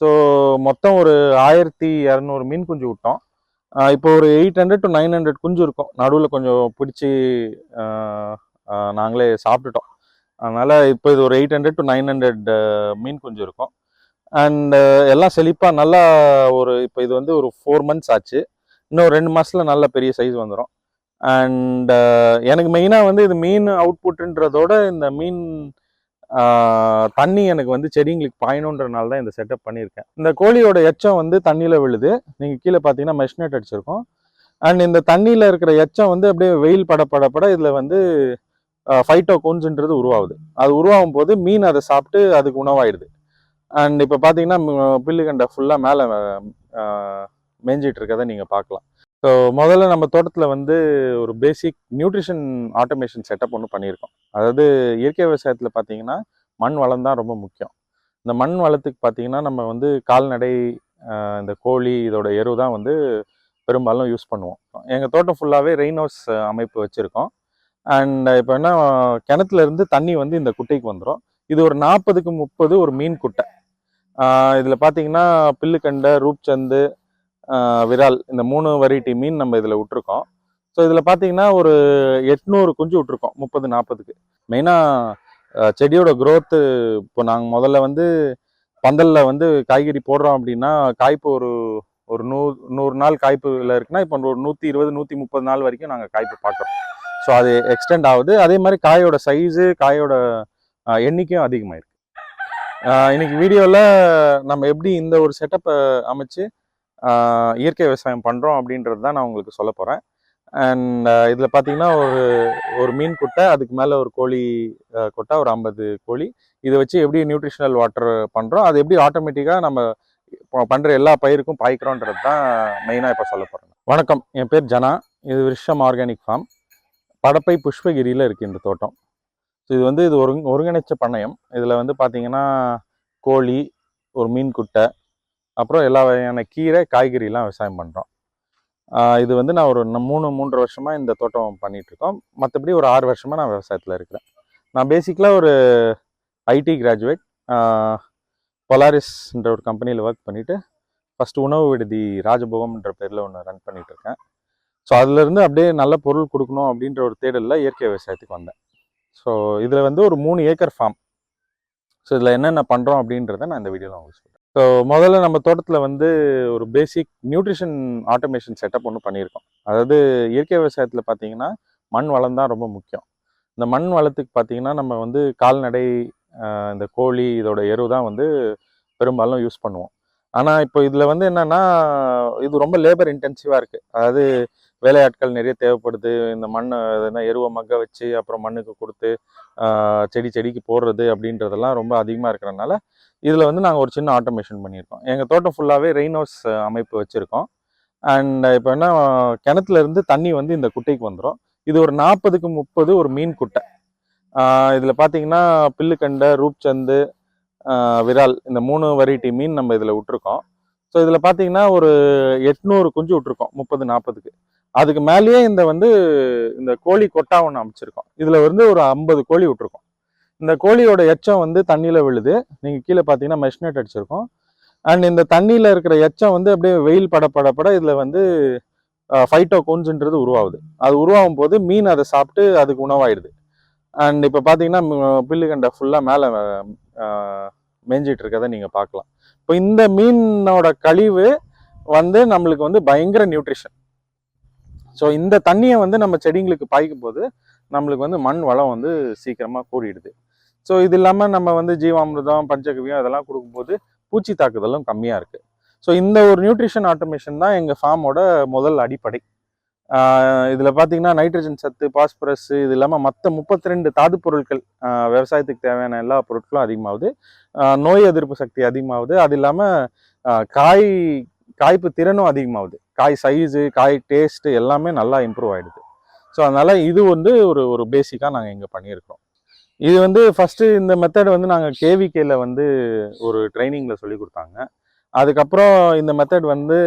So மொத்தம் ஒரு ஆயிரத்தி இரநூறு மீன் குஞ்சு விட்டோம். இப்போ ஒரு eight hundred to nine hundred குஞ்சு இருக்கும். நடுவில் கொஞ்சம் பிடிச்சி நாங்களே சாப்பிட்டுட்டோம். அதனால் இப்போ இது ஒரு eight hundred to nine hundred மீன் குஞ்சு இருக்கும். அண்ட் எல்லாம் செழிப்பாக நல்லா ஒரு இப்போ இது வந்து ஒரு ஃபோர் மந்த்ஸ் ஆச்சு. இன்னும் ரெண்டு மாதத்தில் நல்ல பெரிய சைஸ் வந்துடும் அண்ட் எனக்கு மெயினாக வந்து இது மீன் அவுட்புட்டுன்றதோட இந்த மீன் தண்ணி எனக்கு வந்து செடிங்களுக்கு பாயணுன்றனால தான் இந்த செட்டப் பண்ணியிருக்கேன். இந்த கோழியோட எச்சம் வந்து தண்ணியில் விழுது. நீங்கள் கீழே பார்த்தீங்கன்னா மெஷ்னெட் அடிச்சிருக்கோம். அண்ட் இந்த தண்ணியில் இருக்கிற எச்சம் வந்து அப்படியே வெயில் பட இதில் வந்து ஃபைட்டோ கோன்ஸுன்றது உருவாகுது. அது உருவாகும் போது மீன் அதை சாப்பிட்டு அதுக்கு உணவாயிடுது. அண்ட் இப்போ பார்த்தீங்கன்னா ம், பில்லுகண்டை ஃபுல்லாக மேலே மேஞ்சிட்டு இருக்கதை நீங்கள் பார்க்கலாம். ஸோ முதல்ல நம்ம தோட்டத்தில் வந்து ஒரு பேசிக் நியூட்ரிஷன் ஆட்டோமேஷன் செட்டப் ஒன்று பண்ணியிருக்கோம். அதாவது இயற்கை விவசாயத்தில் பார்த்தீங்கன்னா மண் வளம் தான் ரொம்ப முக்கியம். இந்த மண் வளத்துக்கு பார்த்தீங்கன்னா நம்ம வந்து கால்நடை இந்த கோழி இதோட எரு தான் வந்து பெரும்பாலும் யூஸ் பண்ணுவோம். எங்கள் தோட்டம் ஃபுல்லாகவே ரெயின் ஹவுஸ் அமைப்பு வச்சுருக்கோம். அண்ட் இப்போ என்ன கிணத்துல இருந்து தண்ணி வந்து இந்த குட்டைக்கு வந்துடும் இது ஒரு நாற்பதுக்கு முப்பது ஒரு மீன் குட்டை. இதில் பார்த்தீங்கன்னா பில்லுக்கண்டை ரூப்சந்து விரால் இந்த மூணு வெரைட்டி மீன் நம்ம இதில் விட்டுருக்கோம். ஸோ இதில் பார்த்தீங்கன்னா ஒரு எட்நூறு குஞ்சு விட்டுருக்கோம் முப்பது நாற்பதுக்கு மெயினாக செடியோட க்ரோத்து இப்போ நாங்கள் முதல்ல வந்து பந்தலில் வந்து காய்கறி போடுறோம் அப்படின்னா காய்ப்பு ஒரு ஒரு நூ நூறு நாள் காய்ப்புல இருக்குன்னா இப்போ ஒரு நூற்றி இருபது நூற்றி முப்பது நாள் வரைக்கும் நாங்கள் காய்ப்பு பார்க்குறோம் ஸோ அது எக்ஸ்டெண்ட் ஆகுது. அதே மாதிரி காயோட சைஸு காயோட எண்ணிக்கையும் அதிகமாயிருக்கு. இன்னைக்கு வீடியோவில் நம்ம எப்படி இந்த ஒரு செட்டப்பை அமைச்சு இயற்கை விவசாயம் பண்ணுறோம் அப்படின்றது தான் நான் உங்களுக்கு சொல்ல போகிறேன் அண்ட் இதில் பார்த்தீங்கன்னா ஒரு ஒரு மீன் குட்டை அதுக்கு மேலே ஒரு கோழி குட்டை கொட்டை ஒரு ஐம்பது கோழி. இதை வச்சு எப்படி நியூட்ரிஷனல் வாட்டர் பண்ணுறோம் அது எப்படி ஆட்டோமேட்டிக்காக நம்ம இப்போ பண்ணுற எல்லா பயிருக்கும் பாய்க்கிறோன்றது தான் மெயினாக இப்போ சொல்ல போகிறேன் வணக்கம் என் பேர் ஜனா இது விருஷம் ஆர்கானிக் ஃபார்ம். படப்பை புஷ்பகிரியில் இருக்குது இந்த தோட்டம். ஸோ இது வந்து இது ஒரு ஒருங்கிணைச்ச பண்ணையம். இதில் வந்து பார்த்தீங்கன்னா கோழி ஒரு மீன் குட்டை அப்புறம் எல்லா வகையான கீரை காய்கறிலாம் விவசாயம் பண்ணுறோம் இது வந்து நான் ஒரு மூணு மூன்று வருஷமாக இந்த தோட்டம் பண்ணிகிட்ருக்கோம் மற்றபடி ஒரு ஆறு வருஷமாக நான் விவசாயத்தில் இருக்கிறேன். நான் பேசிக்கலாக ஒரு ஐடி கிராஜுவேட் பொலாரிஸ்ன்ற ஒரு கம்பெனியில் ஒர்க் பண்ணிவிட்டு ஃபஸ்ட்டு உணவு விடுதி ராஜபோகம்ன்ற பேரில் ஒன்று ரன் பண்ணிகிட்ருக்கேன் ஸோ அதுலேருந்து அப்படியே நல்ல பொருள் கொடுக்கணும் அப்படின்ற ஒரு தேடலில் இயற்கை விவசாயத்துக்கு வந்தேன். ஸோ இதில் வந்து ஒரு மூணு ஏக்கர் ஃபார்ம் ஸோ இதில் என்னென்ன பண்ணுறோம் அப்படின்றத நான் இந்த வீடியோவில் உங்களுக்கு சொல்கிறேன் ஸோ முதல்ல நம்ம தோட்டத்தில் வந்து ஒரு பேசிக் நியூட்ரிஷன் ஆட்டோமேஷன் செட்டப் ஒன்று பண்ணியிருக்கோம். அதாவது இயற்கை விவசாயத்தில் பார்த்தீங்கன்னா மண் வளம் தான் ரொம்ப முக்கியம். இந்த மண் வளத்துக்கு பார்த்தீங்கன்னா நம்ம வந்து கால்நடை இந்த கோழி இதோட எரு தான் வந்து பெரும்பாலும் யூஸ் பண்ணுவோம். ஆனால் இப்போ இதில் வந்து என்னென்னா இது ரொம்ப லேபர் இன்டென்சிவாக இருக்குது அதாவது வேலையாட்கள் நிறைய தேவைப்படுது. இந்த மண்ணை எதுனா எருவை மக்க வச்சு அப்புறம் மண்ணுக்கு கொடுத்து செடி செடிக்கு போடுறது அப்படின்றதெல்லாம் ரொம்ப அதிகமாக இருக்கிறனால இதில் வந்து நாங்கள் ஒரு சின்ன ஆட்டோமேஷன் பண்ணியிருக்கோம். எங்கள் தோட்டம் ஃபுல்லாகவே ரெயின் ஹவுஸ் அமைப்பு வச்சுருக்கோம். அண்ட் இப்போ என்ன கிணத்துல இருந்து தண்ணி வந்து இந்த குட்டைக்கு வந்துடும் இது ஒரு நாற்பதுக்கு முப்பது ஒரு மீன் குட்டை. இதில் பார்த்தீங்கன்னா பில்லுக்கண்டை ரூப்சந்து விரால் இந்த மூணு வெரைட்டி மீன் நம்ம இதில் விட்டுருக்கோம். ஸோ இதில் பார்த்தீங்கன்னா ஒரு எட்நூறு குஞ்சு விட்டுருக்கோம். முப்பது நாற்பதுக்கு அதுக்கு மேலேயே இந்த வந்து இந்த கோழி கொட்டா ஒன்று அமைச்சிருக்கோம். இதில் வந்து ஒரு ஐம்பது கோழி விட்டுருக்கோம். இந்த கோழியோட எச்சம் வந்து தண்ணியில் விழுது. நீங்கள் கீழே பார்த்தீங்கன்னா மெஷ்நெட் அடிச்சிருக்கோம். அண்ட் இந்த தண்ணியில் இருக்கிற எச்சம் வந்து அப்படியே வெயில் பட இதில் வந்து ஃபைட்டோ கோன்ஸுன்றது உருவாகுது. அது உருவாகும் போது மீன் அதை சாப்பிட்டு அதுக்கு உணவாயிடுது. அண்ட் இப்போ பார்த்தீங்கன்னா பில்லுகண்டை ஃபுல்லாக மேலே மேய்ஞ்சிட்டு இருக்கதை நீங்கள் பார்க்கலாம். இப்போ இந்த மீனோட கழிவு வந்து நம்மளுக்கு வந்து பயங்கர நியூட்ரிஷன் ஸோ இந்த தண்ணியை வந்து நம்ம செடிங்களுக்கு பாய்க்கும் போது நம்மளுக்கு வந்து மண் வளம் வந்து சீக்கிரமாக கூடிடுது. ஸோ இது இல்லாமல் நம்ம வந்து ஜீவாமிர்தம் பஞ்சகவியம் இதெல்லாம் கொடுக்கும்போது பூச்சி தாக்குதலும் கம்மியாக இருக்குது ஸோ இந்த ஒரு நியூட்ரிஷன் ஆட்டோமேஷன் தான் எங்கள் ஃபார்மோட முதல் அடிப்படை. இதில் பார்த்தீங்கன்னா நைட்ரஜன் சத்து பாஸ்பரஸ் இது இல்லாமல் மற்ற முப்பத்தி ரெண்டு தாது பொருட்கள் விவசாயத்துக்கு தேவையான எல்லா பொருட்களும் அதிகமாகுது. நோய் எதிர்ப்பு சக்தி அதிகமாகுது. அது இல்லாமல் காய் காய்ப்பு திறனும் அதிகமாகுது. காய் சைஸு காய் டேஸ்ட்டு எல்லாமே நல்லா இம்ப்ரூவ் ஆகிடுது ஸோ அதனால் இது வந்து ஒரு ஒரு பேசிக்காக நாங்கள் இங்கே பண்ணியிருக்கோம் இது வந்து ஃபஸ்ட்டு இந்த மெத்தட் வந்து நாங்கள் கேவிகேல வந்து ஒரு ட்ரைனிங்கில் சொல்லி கொடுத்தாங்க. அதுக்கப்புறம் இந்த மெத்தட் வந்து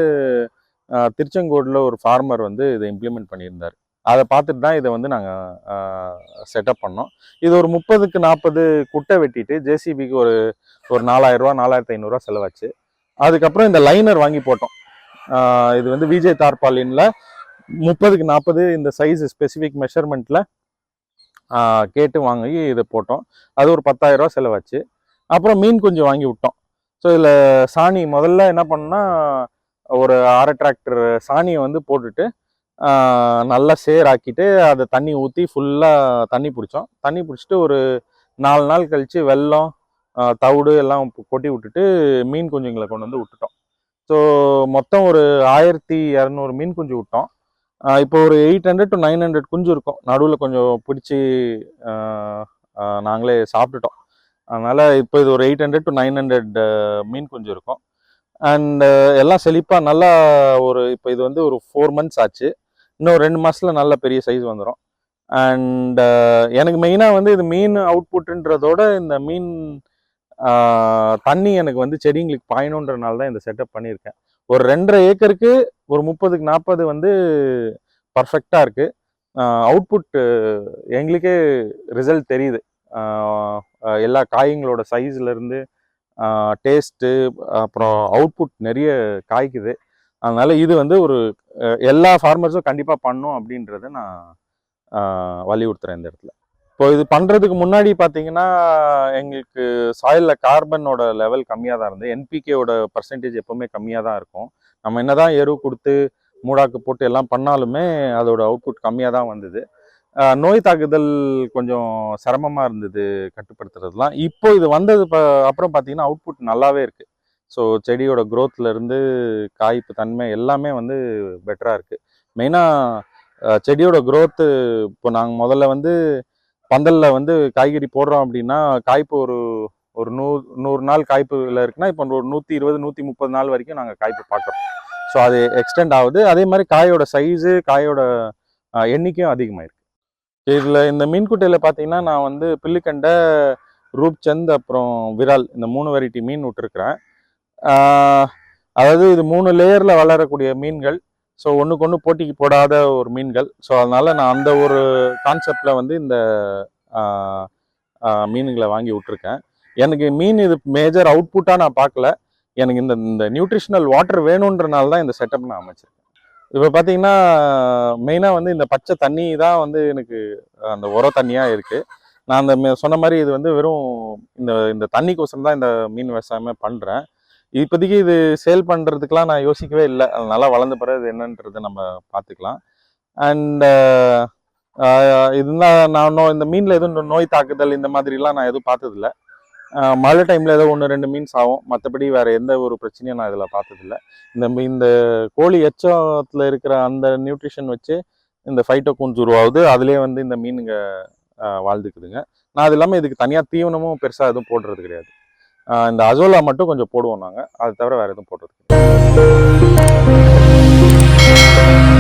திருச்செங்கோடில் ஒரு ஃபார்மர் வந்து இதை இம்ப்ளிமெண்ட் பண்ணியிருந்தார். அதை பார்த்துட்டு தான் இதை வந்து நாங்கள் செட்டப் பண்ணோம். இது ஒரு முப்பதுக்கு நாற்பது குட்டை வெட்டிட்டு ஜேசிபிக்கு ஒரு ஒரு நாலாயிரரூவா நாலாயிரத்தி ஐநூறுரூவா செலவாச்சு. அதுக்கப்புறம் இந்த லைனர் வாங்கி போட்டோம். இது வந்து விஜய் தார்பாலின்ல முப்பதுக்கு நாற்பது இந்த சைஸ் ஸ்பெசிஃபிக் மெஷர்மெண்ட்ல கேட்டு வாங்கி இதை போட்டோம். அது ஒரு பத்தாயிரம் ரூபா செலவாச்சு. அப்புறம் மீன் கொஞ்சம் வாங்கி விட்டோம். ஸோ இதில் சாணி முதல்ல என்ன பண்ணோம்னா ஒரு அரை டிராக்டர் சாணியை வந்து போட்டுட்டு நல்லா சேர் ஆக்கிட்டு அதை தண்ணி ஊற்றி ஃபுல்லாக தண்ணி பிடிச்சோம். தண்ணி பிடிச்சிட்டு ஒரு நாலு நாள் கழித்து வெல்லம் தவிடு எல்லாம் கொட்டி விட்டுட்டு மீன் குஞ்சுங்களை கொண்டு வந்து விட்டுட்டோம். ஸோ மொத்தம் ஒரு ஆயிரத்தி இரநூறு மீன் குஞ்சு விட்டோம். இப்போ ஒரு eight hundred to nine hundred குஞ்சு இருக்கும். நடுவில் கொஞ்சம் பிடிச்சி நாங்களே சாப்பிட்டுட்டோம். அதனால் இப்போ இது ஒரு eight hundred to nine hundred மீன் குஞ்சு இருக்கும். அண்டு எல்லாம் செழிப்பாக நல்லா ஒரு இப்போ இது வந்து ஒரு ஃபோர் மந்த்ஸ் ஆச்சு. இன்னும் ரெண்டு மாதத்தில் நல்ல பெரிய சைஸ் வந்துடும் அண்ட் எனக்கு மெயினாக வந்து இது மீன் அவுட்புட்டுன்றதோட இந்த மீன் தண்ணி எனக்கு வந்து செடிங்களுக்கு பாயணுன்றனால தான் இந்த செட்டப் பண்ணியிருக்கேன். ஒரு ரெண்டரை ஏக்கருக்கு ஒரு முப்பதுக்கு நாற்பது வந்து பர்ஃபெக்டாக இருக்குது அவுட்புட் எங்களுக்கே ரிசல்ட் தெரியுது. எல்லா காய்களோட சைஸ்லேருந்து டேஸ்ட்டு அப்புறம் அவுட்புட் நிறைய காய்க்குது. அதனால் இது வந்து ஒரு எல்லா ஃபார்மர்ஸும் கண்டிப்பாக பண்ணும் அப்படின்றத நான் வலியுறுத்துகிறேன் இந்த இடத்துல. இப்போ இது பண்ணுறதுக்கு முன்னாடி பார்த்தீங்கன்னா எங்களுக்கு சாயிலில் கார்பனோட லெவல் கம்மியாக தான் இருந்தது. என்பிகேவோட பர்சன்டேஜ் எப்போவுமே கம்மியாக தான் இருக்கும். நம்ம என்ன தான் எரு கொடுத்து மூடாக்கு போட்டு எல்லாம் பண்ணாலுமே அதோட அவுட்புட் கம்மியாக தான் வந்தது நோய் தாக்குதல் கொஞ்சம் சிரமமாக இருந்தது கட்டுப்படுத்துறதுலாம். இப்போ இது வந்தது அப்புறம் பார்த்தீங்கன்னா அவுட்புட் நல்லாவே இருக்குது ஸோ செடியோட க்ரோத்லேருந்து காய்ப்பு தன்மை எல்லாமே வந்து பெட்டராக இருக்குது மெயினாக செடியோட க்ரோத்து இப்போ நாங்கள் முதல்ல வந்து பந்தலில் வந்து காய்கறி போடுறோம் அப்படின்னா காய்ப்பு ஒரு ஒரு நூ நூறு நாள் காய்ப்புல இருக்குன்னா இப்போ ஒரு நூற்றி இருபது நூற்றி முப்பது நாள் வரைக்கும் நாங்கள் காய்ப்பு பார்க்குறோம் ஸோ அது எக்ஸ்டெண்ட் ஆகுது. அதே மாதிரி காயோட சைஸு காயோட எண்ணிக்கையும் அதிகமாயிருக்கு. இதில் இந்த மீன்குட்டையில் பார்த்தீங்கன்னா நான் வந்து பில்லுக்கண்டை ரூப்சந்த் அப்புறம் விரால் இந்த மூணு வெரைட்டி மீன் விட்டுருக்குறேன். அதாவது இது மூணு லேயரில் வளரக்கூடிய மீன்கள். ஸோ ஒன்றுக்கு ஒன்று போட்டிக்கு போடாத ஒரு மீன்கள். ஸோ அதனால் நான் அந்த ஒரு கான்செப்டில் வந்து இந்த மீன்களை மீனுங்களை வாங்கி விட்டுருக்கேன். எனக்கு மீன் இது மேஜர் அவுட்புட்டாக நான் பார்க்கல. எனக்கு இந்த இந்த நியூட்ரிஷனல் வாட்டர் வேணுன்றனால தான் இந்த செட்டப் நான் அமைச்சிருக்கேன். இப்போ பார்த்தீங்கன்னா மெயினாக வந்து இந்த பச்சை தண்ணி தான் வந்து எனக்கு அந்த உர தண்ணியாக இருக்குது நான் அந்த சொன்ன மாதிரி இது வந்து வெறும் இந்த இந்த தண்ணிக்கோசரம் தான் இந்த மீன் விவசாயமே பண்ணுறேன் இப்போதைக்கு இது சேல் பண்ணுறதுக்கெலாம் நான் யோசிக்கவே இல்லை. அது நல்லா வளர்ந்த பிறகு இது என்னன்றது நம்ம பார்த்துக்கலாம். அண்ட் இதுதான் நான் நோ- இந்த மீனில் எதுவும் நோய் தாக்குதல் இந்த மாதிரிலாம் நான் எதுவும் பார்த்ததில்ல. மழை டைமில் ஏதோ ஒன்று ரெண்டு மீன்ஸ் ஆகும் மற்றபடி வேறு எந்த ஒரு பிரச்சனையும் நான் இதில் பார்த்ததில்ல. இந்த மீ- இந்த கோழி எச்சத்தில் இருக்கிற அந்த நியூட்ரிஷன் வச்சு இந்த ஃபைட்டோகோன்ஸ் உருவாகுது. அதுலேயே வந்து இந்த மீனுங்க வாழ்ந்துக்குதுங்க. நான் அது இல்லாமல் இதுக்கு தனியாக தீவனமும் பெருசாக எதுவும் போடுறது கிடையாது. இந்த அசோலா மட்டும் கொஞ்சம் போடுவோம் நாங்கள் அது தவிர வேறு எதுவும் போடுறது